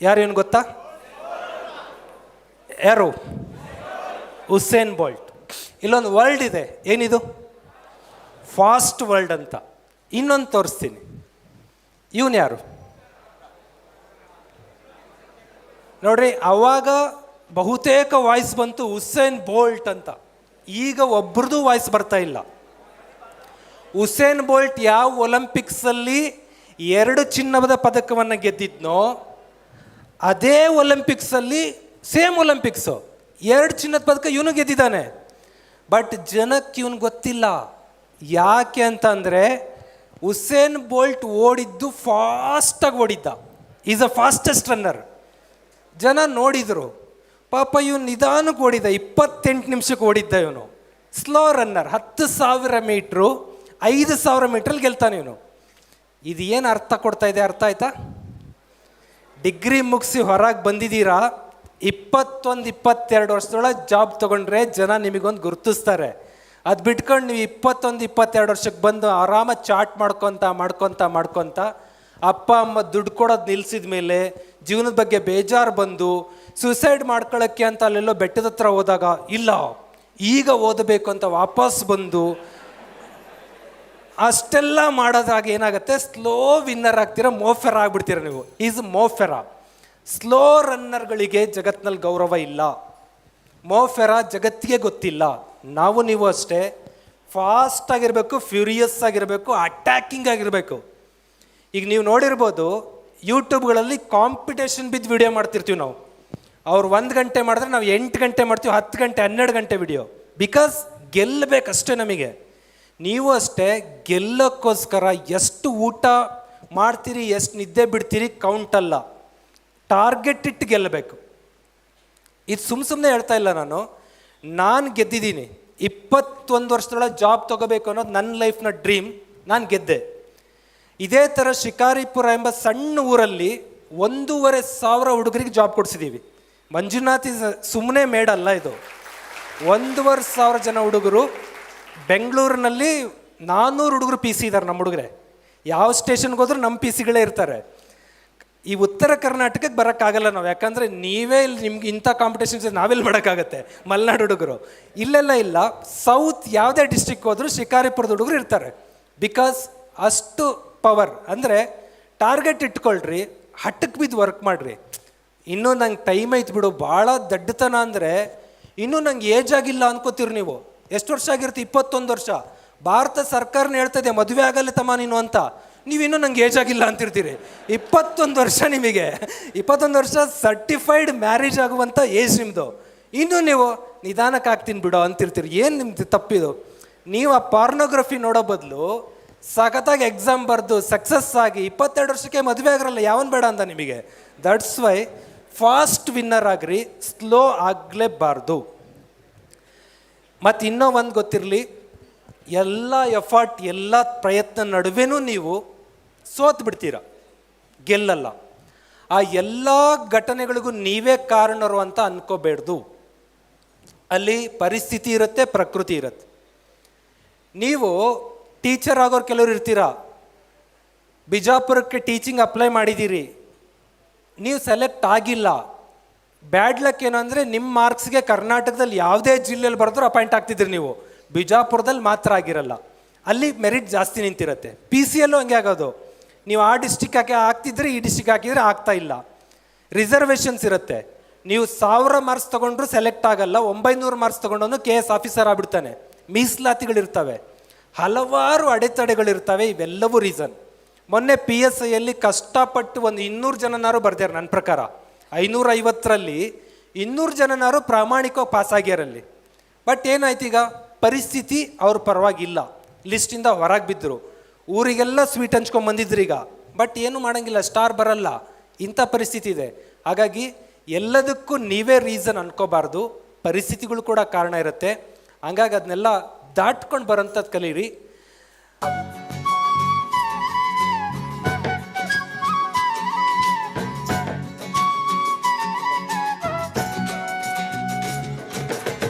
ಯಾರು ಏನು ಗೊತ್ತಾ? ಯಾರು? Usain Bolt. ಇಲ್ಲೊಂದು ವರ್ಲ್ಡ್ ಇದೆ. ಏನಿದು? ಫಾಸ್ಟ್ ವರ್ಲ್ಡ್ ಅಂತ. ಇನ್ನೊಂದು ತೋರಿಸ್ತೀನಿ. ಇವನು ಯಾರು? ನೋಡ್ರಿ, ಅವಾಗ ಬಹುತೇಕ ವಾಯ್ಸ್ ಬಂತು ಹುಸೇನ್ ಬೋಲ್ಟ್ ಅಂತ. ಈಗ ಒಬ್ರದ್ದು ವಾಯ್ಸ್ ಬರ್ತಾ ಇಲ್ಲ. ಹುಸೇನ್ ಬೋಲ್ಟ್ ಯಾವ ಒಲಿಂಪಿಕ್ಸಲ್ಲಿ ಎರಡು ಚಿನ್ನದ ಪದಕವನ್ನು ಗೆದ್ದಿದ್ನೋ ಅದೇ ಒಲಿಂಪಿಕ್ಸಲ್ಲಿ ಸೇಮ್ ಒಲಿಂಪಿಕ್ಸು ಎರಡು ಚಿನ್ನದ ಪದಕ ಇವನು ಗೆದ್ದಿದ್ದಾನೆ. ಬಟ್ ಜನಕ್ಕೆ ಇವನು ಗೊತ್ತಿಲ್ಲ. ಯಾಕೆ ಅಂತಂದರೆ ಹುಸೇನ್ ಬೋಲ್ಟ್ ಓಡಿದ್ದು ಫಾಸ್ಟಾಗಿ ಓಡಿದ್ದ. ಈಸ್ ಅ ಫಾಸ್ಟೆಸ್ಟ್ ರನ್ನರ್ ಜನ ನೋಡಿದರು. ಪಾಪ ಇವನು ನಿಧಾನಕ್ಕೆ ಓಡಿದ. ಇಪ್ಪತ್ತೆಂಟು ನಿಮಿಷಕ್ಕೆ ಓಡಿದ್ದ ಇವನು. ಸ್ಲೋ ರನ್ನರ್ ಹತ್ತು ಸಾವಿರ ಮೀಟ್ರು ಐದು ಸಾವಿರ ಮೀಟ್ರಲ್ಲಿ ಗೆಲ್ತಾನೆ ಇವನು. ಇದು ಏನು ಅರ್ಥ ಕೊಡ್ತಾ ಇದೆ? ಅರ್ಥ ಆಯ್ತಾ? ಡಿಗ್ರಿ ಮುಗಿಸಿ ಹೊರಗೆ ಬಂದಿದ್ದೀರಾ ಇಪ್ಪತ್ತೊಂದು, ಇಪ್ಪತ್ತೆರಡು ವರ್ಷದೊಳಗೆ ಜಾಬ್ ತೊಗೊಂಡ್ರೆ ಜನ ನಿಮಗೊಂದು ಗುರುತಿಸ್ತಾರೆ. ಅದು ಬಿಟ್ಕೊಂಡು ನೀವು ಇಪ್ಪತ್ತೊಂದು, ಇಪ್ಪತ್ತೆರಡು ವರ್ಷಕ್ಕೆ ಬಂದು ಆರಾಮಾಗಿ ಚಾಟ್ ಮಾಡ್ಕೊತ ಮಾಡ್ಕೊತ ಮಾಡ್ಕೊತ ಅಪ್ಪ, ಅಮ್ಮ ದುಡ್ಡು ಕೊಡೋದು ನಿಲ್ಸಿದ ಮೇಲೆ, ಜೀವನದ ಬಗ್ಗೆ ಬೇಜಾರು ಬಂದು ಸೂಸೈಡ್ ಮಾಡ್ಕೊಳ್ಳೋಕ್ಕೆ ಅಂತ ಅಲ್ಲೆಲ್ಲೋ ಬೆಟ್ಟದ ಹತ್ರ ಹೋದಾಗ, ಇಲ್ಲ, ಈಗ ಓದಬೇಕು ಅಂತ ವಾಪಸ್ ಬಂದು ಅಷ್ಟೆಲ್ಲ ಮಾಡೋದ್ರಾಗ ಏನಾಗುತ್ತೆ? ಸ್ಲೋ ವಿನ್ನರ್ ಆಗ್ತೀರ ಮೋಫೆರ ಆಗ್ಬಿಡ್ತೀರ ನೀವು. ಈಸ್ ಮೋಫೆರ ಸ್ಲೋ ರನ್ನರ್ಗಳಿಗೆ ಜಗತ್ನಲ್ಲಿ ಗೌರವ ಇಲ್ಲ. ಮೋಫೆರ ಜಗತ್ತಿಗೆ ಗೊತ್ತಿಲ್ಲ. ನಾವು ನೀವು ಅಷ್ಟೇ. ಫಾಸ್ಟ್ ಆಗಿರಬೇಕು ಫ್ಯೂರಿಯಸ್ ಆಗಿರಬೇಕು ಅಟ್ಯಾಕಿಂಗ್ ಆಗಿರಬೇಕು. ಈಗ ನೀವು ನೋಡಿರ್ಬೋದು ಯೂಟ್ಯೂಬ್ಗಳಲ್ಲಿ ಕಾಂಪಿಟೇಷನ್ ಬಿದ್ದು ವಿಡಿಯೋ ಮಾಡ್ತಿರ್ತೀವಿ ನಾವು. ಅವ್ರು ಒಂದು ಗಂಟೆ ಮಾಡಿದ್ರೆ ನಾವು ಎಂಟು ಗಂಟೆ ಮಾಡ್ತೀವಿ, ಹತ್ತು ಗಂಟೆ, ಹನ್ನೆರಡು ಗಂಟೆ ವಿಡಿಯೋ ಬಿಕಾಸ್ ಗೆಲ್ಲಬೇಕಷ್ಟೇ ನಮಗೆ. ನೀವು ಅಷ್ಟೇ ಗೆಲ್ಲಕ್ಕೋಸ್ಕರ ಎಷ್ಟು ಊಟ ಮಾಡ್ತೀರಿ, ಎಷ್ಟು ನಿದ್ದೆ ಬಿಡ್ತೀರಿ ಕೌಂಟ್ ಅಲ್ಲ. ಟಾರ್ಗೆಟ್ ಇಟ್ಟು ಗೆಲ್ಲಬೇಕು. ಇದು ಸುಮ್ಮ ಸುಮ್ಮನೆ ಹೇಳ್ತಾ ಇಲ್ಲ ನಾನು. ನಾನು ಗೆದ್ದಿದ್ದೀನಿ. ಇಪ್ಪತ್ತೊಂದು ವರ್ಷದೊಳಗೆ ಜಾಬ್ ತಗೋಬೇಕು ಅನ್ನೋದು ನನ್ನ ಲೈಫ್ನ ಡ್ರೀಮ್ ನಾನು ಗೆದ್ದೆ. ಇದೇ ಥರ ಶಿಕಾರಿಪುರ ಎಂಬ ಸಣ್ಣ ಊರಲ್ಲಿ ಒಂದೂವರೆ ಸಾವಿರ ಹುಡುಗರಿಗೆ ಜಾಬ್ ಕೊಡಿಸಿದ್ದೀವಿ ಮಂಜುನಾಥ್ ಸುಮ್ಮನೆ ಮೇಡಲ್ಲ ಇದು. ಒಂದೂವರೆ ಸಾವಿರ ಜನ ಹುಡುಗರು ಬೆಂಗಳೂರಿನಲ್ಲಿ ನಾನ್ನೂರು ಹುಡುಗರು ಪಿ ಸಿ ಇದ್ದಾರೆ ನಮ್ಮ ಹುಡುಗರೆ. ಯಾವ ಸ್ಟೇಷನ್ಗೆ ಹೋದ್ರೂ ನಮ್ಮ ಪಿ ಸಿಗಳೇ ಇರ್ತಾರೆ. ಈ ಉತ್ತರ ಕರ್ನಾಟಕಕ್ಕೆ ಬರೋಕ್ಕಾಗಲ್ಲ ನಾವು. ಯಾಕಂದರೆ ನೀವೇ ಇಲ್ಲಿ ನಿಮ್ಗೆ ಇಂಥ ಕಾಂಪಿಟೇಷನ್ಸ್ ನಾವೆಲ್ಲಿ ಮಾಡೋಕ್ಕಾಗತ್ತೆ ಮಲೆನಾಡು ಹುಡುಗರು. ಇಲ್ಲೆಲ್ಲ ಇಲ್ಲ. ಸೌತ್ ಯಾವುದೇ ಡಿಸ್ಟಿಕ್ ಹೋದರೂ ಶಿಕಾರಿಪುರದ ಹುಡುಗರು ಇರ್ತಾರೆ. ಬಿಕಾಸ್ ಅಷ್ಟು ಪವರ್ ಅಂದರೆ ಟಾರ್ಗೆಟ್ ಇಟ್ಕೊಳ್ರಿ ಹಟ್ಟಕ್ಕೆ ಬಿದ್ದು ವರ್ಕ್ ಮಾಡಿರಿ. ಇನ್ನೂ ನಂಗೆ ಟೈಮ್ ಐತೆ ಬಿಡು. ಭಾಳ ದಡ್ಡತನ ಅಂದರೆ ಇನ್ನೂ ನಂಗೆ ಏಜ್ ಆಗಿಲ್ಲ ಅನ್ಕೋತೀರಿ ನೀವು. ಎಷ್ಟು ವರ್ಷ ಆಗಿರುತ್ತೆ? ಇಪ್ಪತ್ತೊಂದು ವರ್ಷ. ಭಾರತ ಸರ್ಕಾರನೇ ಹೇಳ್ತದೆ, ಮದುವೆ ಆಗಲ್ಲ ತಮ್ಮ ನೀನು ಅಂತ. ನೀವಿನ್ನೂ ನಂಗೆ ಏಜ್ ಆಗಿಲ್ಲ ಅಂತಿರ್ತೀರಿ. ಇಪ್ಪತ್ತೊಂದು ವರ್ಷ ನಿಮಗೆ. ಇಪ್ಪತ್ತೊಂದು ವರ್ಷ ಸರ್ಟಿಫೈಡ್ ಮ್ಯಾರೇಜ್ ಆಗುವಂಥ ಏಜ್ ನಿಮ್ಮದು ಇನ್ನೂ ನೀವು ನಿಧಾನಕ್ಕೆ ಆಗ್ತೀನಿ ಬಿಡೋ ಅಂತಿರ್ತೀರಿ. ಏನು ನಿಮ್ದು ತಪ್ಪಿದು? ನೀವು ಆ ಪಾರ್ನೋಗ್ರಫಿ ನೋಡೋ ಬದಲು ಸಖತ್ತಾಗಿ ಎಕ್ಸಾಮ್ ಬರೆದು ಸಕ್ಸಸ್ ಆಗಿ ಇಪ್ಪತ್ತೆರಡು ವರ್ಷಕ್ಕೆ ಮದುವೆ ಆಗಿರಲ್ಲ, ಯಾವನ್ ಬೇಡ ಅಂತ ನಿಮಗೆ? ದಟ್ಸ್ ವೈ ಫಾಸ್ಟ್ ವಿನ್ನರ್ ಆಗ್ರಿ ಸ್ಲೋ ಆಗಲೇಬಾರ್ದು. ಮತ್ತು ಇನ್ನೂ ಒಂದು ಗೊತ್ತಿರಲಿ, ಎಲ್ಲ ಎಫರ್ಟ್ ಎಲ್ಲ ಪ್ರಯತ್ನ ನಡುವೆನೂ ನೀವು ಸೋತು ಬಿಡ್ತೀರ? ಗೆಲ್ಲಲ್ಲ. ಆ ಎಲ್ಲ ಘಟನೆಗಳಿಗೂ ನೀವೇ ಕಾರಣರು ಅಂತ ಅನ್ಕೋಬೇಡ್ದು. ಅಲ್ಲಿ ಪರಿಸ್ಥಿತಿ ಇರುತ್ತೆ, ಪ್ರಕೃತಿ ಇರುತ್ತೆ. ನೀವು ಟೀಚರ್ ಆಗೋರು ಕೆಲವರು ಇರ್ತೀರಾ? ಬಿಜಾಪುರಕ್ಕೆ ಟೀಚಿಂಗ್ ಅಪ್ಲೈ ಮಾಡಿದ್ದೀರಿ ನೀವು ಸೆಲೆಕ್ಟ್ ಆಗಿಲ್ಲ. ಬ್ಯಾಡ್ ಲಕ್ ಏನು ಅಂದರೆ ನಿಮ್ಮ ಮಾರ್ಕ್ಸ್ಗೆ ಕರ್ನಾಟಕದಲ್ಲಿ ಯಾವುದೇ ಜಿಲ್ಲೆಯಲ್ಲಿ ಬರೆದ್ರೂ ಅಪಾಯಿಂಟ್ ಆಗ್ತಿದ್ರಿ ನೀವು. ಬಿಜಾಪುರದಲ್ಲಿ ಮಾತ್ರ ಆಗಿರಲ್ಲ. ಅಲ್ಲಿ ಮೆರಿಟ್ ಜಾಸ್ತಿ ನಿಂತಿರುತ್ತೆ. ಪಿ ಸಿ ಎಲ್ಲೂ ಹಂಗೆ ಆಗೋದು. ನೀವು ಆ ಡಿಸ್ಟಿಕ್ ಹಾಕಿ ಆಗ್ತಿದ್ರೆ ಈ ಡಿಸ್ಟಿಕ್ ಹಾಕಿದರೆ ಆಗ್ತಾ ಇಲ್ಲ. ರಿಸರ್ವೇಷನ್ಸ್ ಇರುತ್ತೆ. ನೀವು ಸಾವಿರ ಮಾರ್ಕ್ಸ್ ತೊಗೊಂಡ್ರು ಸೆಲೆಕ್ಟ್ ಆಗಲ್ಲ, ಒಂಬೈನೂರು ಮಾರ್ಕ್ಸ್ ತೊಗೊಂಡವನು ಕೆ ಎಸ್ ಆಫೀಸರ್ ಆಗ್ಬಿಡ್ತಾನೆ. ಮೀಸಲಾತಿಗಳಿರ್ತವೆ. ಹಲವಾರು ಅಡೆತಡೆಗಳಿರ್ತವೆ, ಇವೆಲ್ಲವೂ ರೀಸನ್ ಮೊನ್ನೆ ಪಿ ಎಸ್ ಐಯಲ್ಲಿ ಕಷ್ಟಪಟ್ಟು ಒಂದು ಇನ್ನೂರು ಜನನಾರು ಬರ್ದಾರೆ ನನ್ನ ಪ್ರಕಾರ. ಐನೂರ ಐವತ್ತರಲ್ಲಿ ಇನ್ನೂರು ಜನನಾರು ಪ್ರಾಮಾಣಿಕವಾಗಿ ಪಾಸಾಗ್ಯಾರಲ್ಲಿ. ಬಟ್ ಏನಾಯ್ತು ಈಗ? ಪರಿಸ್ಥಿತಿ ಅವ್ರ ಪರವಾಗಿಲ್ಲ. ಲಿಸ್ಟಿಂದ ಹೊರಗೆ ಬಿದ್ದರು ಊರಿಗೆಲ್ಲ ಸ್ವೀಟ್ ಹಂಚ್ಕೊಂಡು ಬಂದಿದ್ರು ಈಗ. ಬಟ್ ಏನು ಮಾಡೋಂಗಿಲ್ಲ ಸ್ಟಾರ್ ಬರಲ್ಲ. ಇಂಥ ಪರಿಸ್ಥಿತಿ ಇದೆ. ಹಾಗಾಗಿ ಎಲ್ಲದಕ್ಕೂ ನೀವೇ ರೀಸನ್ ಅನ್ಕೋಬಾರ್ದು. ಪರಿಸ್ಥಿತಿಗಳು ಕೂಡ ಕಾರಣ ಇರುತ್ತೆ. ಹಂಗಾಗಿ ಅದನ್ನೆಲ್ಲ ದಾಟ್ಕೊಂಡು ಬರೋಂಥದ್ದು ಕಲೀರಿ.